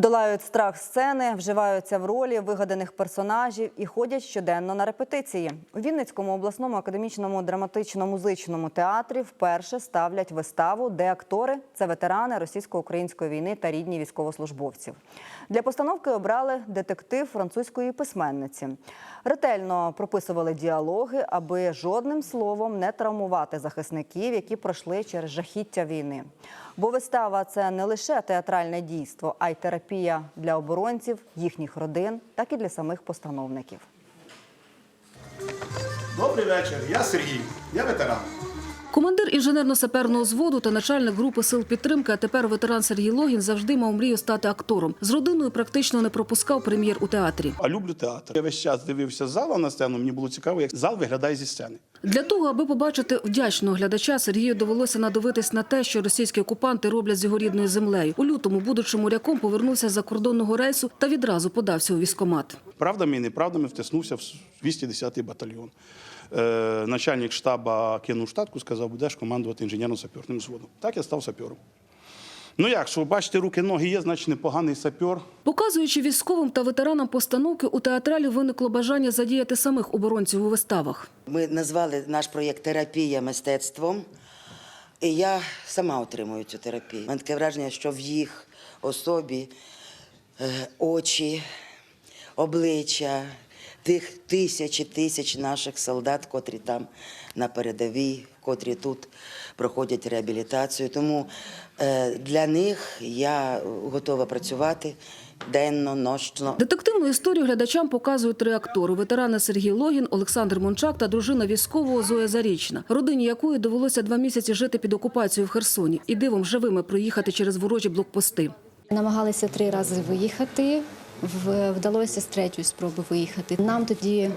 Долають страх сцени, вживаються в ролі вигаданих персонажів і ходять щоденно на репетиції. У Вінницькому обласному академічному драматично-музичному театрі вперше ставлять виставу, де актори це ветерани російсько-української війни та рідні військовослужбовців. Для постановки обрали детектив французької письменниці. Ретельно прописували діалоги, аби жодним словом не травмувати захисників, які пройшли через жахіття війни. Бо вистава це не лише театральне дійство, а й терапія для оборонців, їхніх родин, так і для самих постановників. Добрий вечір, я Сергій, я ветеран. Командир інженерно-саперного зводу та начальник групи сил підтримки, а тепер ветеран Сергій Логін завжди мав мрію стати актором. З родиною практично не пропускав прем'єр у театрі. А люблю театр. Я весь час дивився з зала на сцену. Мені було цікаво, як зал виглядає зі сцени. Для того, аби побачити вдячного глядача, Сергію довелося надивитись на те, що російські окупанти роблять з його рідною землею. У лютому, будучи моряком, повернувся з закордонного рейсу та відразу подався у військкомат. Правдами і неправдами втиснувся в 210-й батальйон. Е, начальник штаба кинув штатку, сказав, будеш командувати інженерно-саперним взводом. Так я став сапером. Ну як, що бачите, руки, ноги є, значить непоганий сапер. Показуючи військовим та ветеранам постановки, у театралі виникло бажання задіяти самих оборонців у виставах. Ми назвали наш проєкт Терапія мистецтвом. І я сама отримую цю терапію. Мене таке враження, що в їх особі е, очі, обличчя тих тисяч і тисяч наших солдат, котрі там на передовій, котрі тут проходять реабілітацію. Тому е, для них я готова працювати денно, нощно. Детективну історію глядачам показують три актори: ветерани Сергій Логін, Олександр Мончак та дружина військового Зоя Зарічна, родині якої довелося два місяці жити під окупацією в Херсоні і дивом живими проїхати через ворожі блокпости. Намагалися три рази виїхати. Вдалося з третьої спроби виїхати. Нам тоді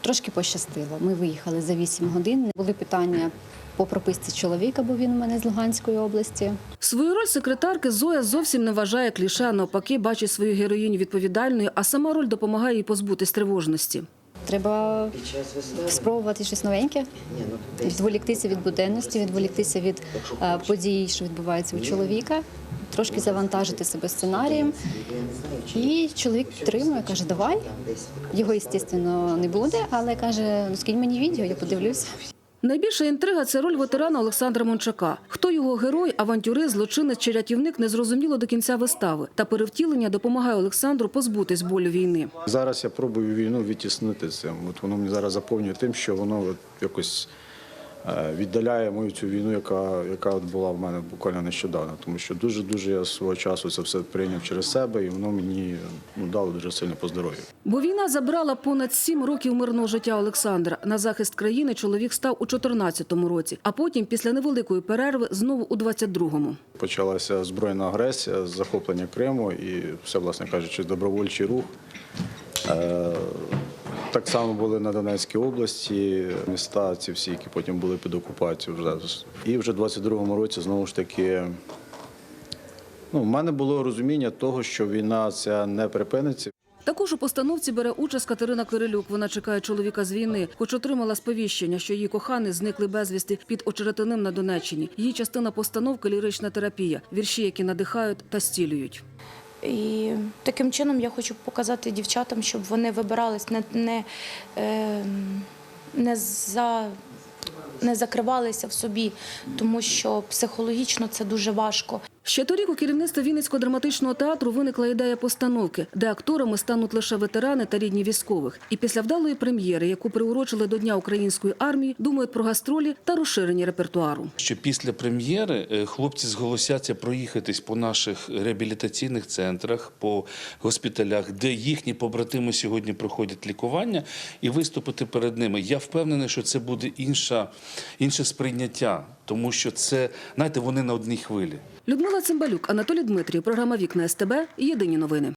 трошки пощастило. Ми виїхали за 8 годин. Були питання по прописці чоловіка, бо він у мене з Луганської області. Свою роль секретарки Зоя зовсім не вважає кліше, навпаки, бачить свою героїню відповідальною, а сама роль допомагає їй позбутись тривожності. Треба спробувати щось новеньке, відволіктися від буденності, відволіктися від е, подій, що відбуваються у чоловіка, трошки завантажити себе сценарієм. І чоловік підтримує, каже, давай. Його, звісно, не буде, але каже, ну скинь мені відео, я подивлюся. Найбільша інтрига це роль ветерана Олександра Мончака. Хто його герой, авантюрист, злочинець чи рятівник не зрозуміло до кінця вистави. Та перевтілення допомагає Олександру позбутись болю війни. Зараз я пробую війну відтіснити цим. От воно мені зараз заповнює тим, що воно от якось віддаляє мою цю війну, яка, яка от була в мене буквально нещодавно. Тому що дуже-дуже я свого часу це все прийняв через себе, і воно мені ну, дало дуже сильно по здоров'ю. Бо війна забрала понад сім років мирного життя Олександра. На захист країни чоловік став у 14-му році, а потім, після невеликої перерви, знову у 22-му. Почалася збройна агресія, захоплення Криму і все, власне кажучи, добровольчий рух. Так само були на Донецькій області, міста ці всі, які потім були під окупацією. вже. І вже в 22-му році знову ж таки. Ну, в мене було розуміння того, що війна ця не припиниться. Також у постановці бере участь Катерина Кирилюк. Вона чекає чоловіка з війни, хоч отримала сповіщення, що її коханий зникли безвісти під Очеретиним на Донеччині. Її частина постановки лірична терапія, вірші, які надихають та стілюють. І таким чином я хочу показати дівчатам, щоб вони вибирались, не, не, е, не, за, не закривалися в собі, тому що психологічно це дуже важко. Ще торік у керівництві Вінницького драматичного театру виникла ідея постановки, де акторами стануть лише ветерани та рідні військових. І після вдалої прем'єри, яку приурочили до Дня української армії, думають про гастролі та розширення репертуару. що після прем'єри е, хлопці зголосяться проїхатись по наших реабілітаційних центрах, по госпіталях, де їхні побратими сьогодні проходять лікування, і виступити перед ними. Я впевнений, що це буде інша, інше сприйняття, тому що це, знаєте, вони на одній хвилі. Людмила Цимбалюк, Анатолій Дмитрій, програма Вікна СТБ. Єдині новини.